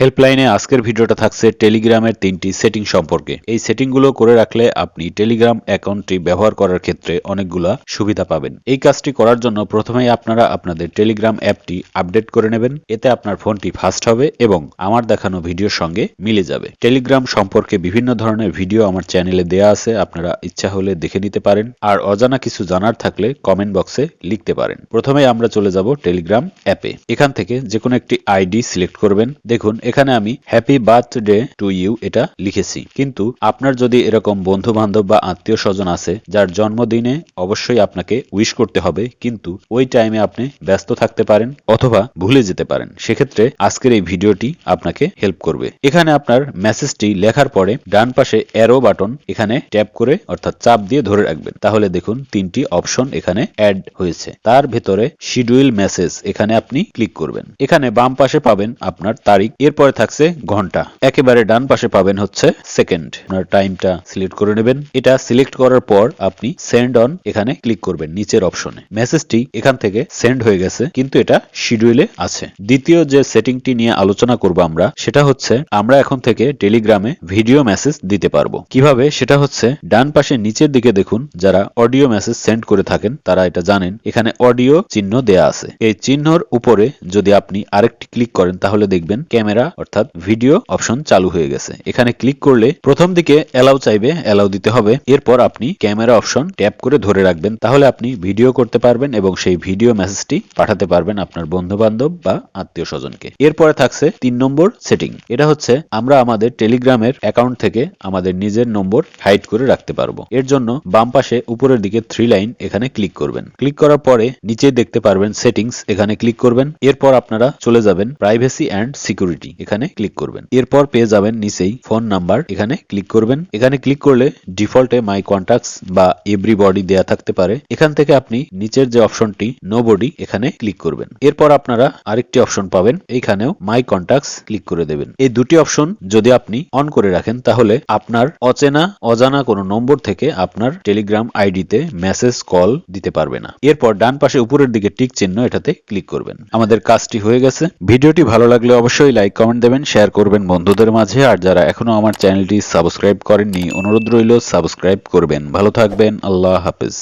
হেল্পলাইনে আজকের ভিডিওটা থাকছে টেলিগ্রামের তিনটি সেটিং সম্পর্কে। এই সেটিংগুলো করে রাখলে আপনি টেলিগ্রাম অ্যাকাউন্টটি ব্যবহার করার ক্ষেত্রে অনেকগুলা সুবিধা পাবেন। এই কাজটি করার জন্য প্রথমেই আপনারা আপনাদের টেলিগ্রাম অ্যাপটি আপডেট করে নেবেন। এতে আপনার ফোনটি ফাস্ট হবে এবং আমার দেখানো ভিডিওর সঙ্গে মিলে যাবে। টেলিগ্রাম সম্পর্কে বিভিন্ন ধরনের ভিডিও আমার চ্যানেলে দেয়া আছে, আপনারা ইচ্ছা হলে দেখে নিতে পারেন। আর অজানা কিছু জানার থাকলে কমেন্ট বক্সে লিখতে পারেন। প্রথমে আমরা চলে যাব টেলিগ্রাম অ্যাপে। এখান থেকে যে কোনো একটি আইডি সিলেক্ট করবেন। দেখুন এখানে আমি হ্যাপি বার্থডে টু ইউ এটা লিখেছি। কিন্তু আপনার যদি এরকম বন্ধু বান্ধব বা আত্মীয় স্বজন আছে, যার জন্মদিনে অবশ্যই আপনাকে উইশ করতে হবে, কিন্তু ওই টাইমে আপনি ব্যস্ত থাকতে পারেন অথবা ভুলে যেতে পারেন। সেক্ষেত্রে আজকের এই ভিডিওটি আপনাকে হেল্প করবে। এখানে আপনার মেসেজটি লেখার পরে ডান পাশে অ্যারো বাটন এখানে ট্যাপ করে অর্থাৎ চাপ দিয়ে ধরে রাখবেন। তাহলে দেখুন তিনটি অপশন এখানে অ্যাড হয়েছে। তার ভেতরে শিডিউল মেসেজ এখানে আপনি ক্লিক করবেন। এখানে বাম পাশে পাবেন আপনার তারিখ, এরপরে থাকছে ঘণ্টা। একেবারে ডান পাশে পাবেন হচ্ছে সেকেন্ড। আপনার টাইমটা সিলেক্ট করে নেবেন। এটা সিলেক্ট করার পর আপনি সেন্ড অন এখানে ক্লিক করবেন নিচের অপশনে। মেসেজটি এখান থেকে সেন্ড হয়ে গেছে, কিন্তু এটা শিডিউলে আছে। দ্বিতীয় যে সেটিংটি নিয়ে আলোচনা করব আমরা, সেটা হচ্ছে আমরা এখন থেকে টেলিগ্রামে ভিডিও মেসেজ দিতে পারব। কীভাবে? সেটা হচ্ছে ডান পাশে নিচের দিকে দেখুন, যারা অডিও মেসেজ সেন্ড করে থাকেন, তারা এটা জানেন, এখানে অডিও চিহ্ন দেয়া আছে। এই চিহ্নর উপরে যদি আপনি আরেকটি ক্লিক করেন, তাহলে দেখবেন ক্যামেরা অর্থাৎ ভিডিও অপশন চালু হয়ে গেছে। এখানে ক্লিক করলে প্রথম দিকে অ্যালাউ চাইবে, অ্যালাউ দিতে হবে। এরপর আপনি ক্যামেরা অপশন ট্যাপ করে ধরে রাখবেন। তাহলে আপনি ভিডিও করতে পারবেন এবং সেই ভিডিও মেসেজটি পাঠাতে পারবেন আপনার বন্ধু বান্ধব বা আত্মীয় স্বজনকে এরপরে থাকছে তিন নম্বর সেটিং। এটা হচ্ছে, আমরা আমাদের টেলিগ্রামের অ্যাকাউন্ট থেকে আমাদের নিজের নম্বর হাইড করে রাখতে পারব। এর জন্য বাম পাশে উপরের দিকে থ্রি লাইন এখানে ক্লিক করবেন। ক্লিক করার পরে নিচে দেখতে পারবেন সেটিংস, এখানে ক্লিক করবেন। এরপর আপনারা চলে যাবেন প্রাইভেসি অ্যান্ড সিকিউরিটি। এখানে ক্লিক করবেন। এরপর পেয়ে যাবেন নিচেই ফোন নাম্বার এখানে ক্লিক করবেন। এখানে ক্লিক করলে ডিফল্টে মাই কন্ট্যাক্টস বা এভরিবডি দেয়া থাকতে পারে। এখান থেকে আপনি নিচের যে অপশনটি নো বডি এখানে ক্লিক করবেন। এরপর আপনারা আরেকটি অপশন পাবেন। এইখানেও মাই কন্ট্যাক্টস ক্লিক করে দেবেন। এই দুটি অপশন যদি আপনি অন করে রাখেন, তাহলে আপনার অচেনা, অজানা কোনো নম্বর থেকে আপনার টেলিগ্রাম আইডিতে মেসেজ কল দিতে পারবে না। এরপর ডান পাশে উপরের দিকে টিক চিহ্ন এটাতে ক্লিক করবেন। আমাদের কাজটি হয়ে গেছে। ভিডিওটি ভালো লাগলে অবশ্যই লাইক কমেন্ট দেবেন শেয়ার করবেন বন্ধুদের মাঝে। আর যারা এখনও আমার চ্যানেলটি সাবস্ক্রাইব করেননি, অনুরোধ রইল সাবস্ক্রাইব করবেন। ভালো থাকবেন, আল্লাহ হাফেজ।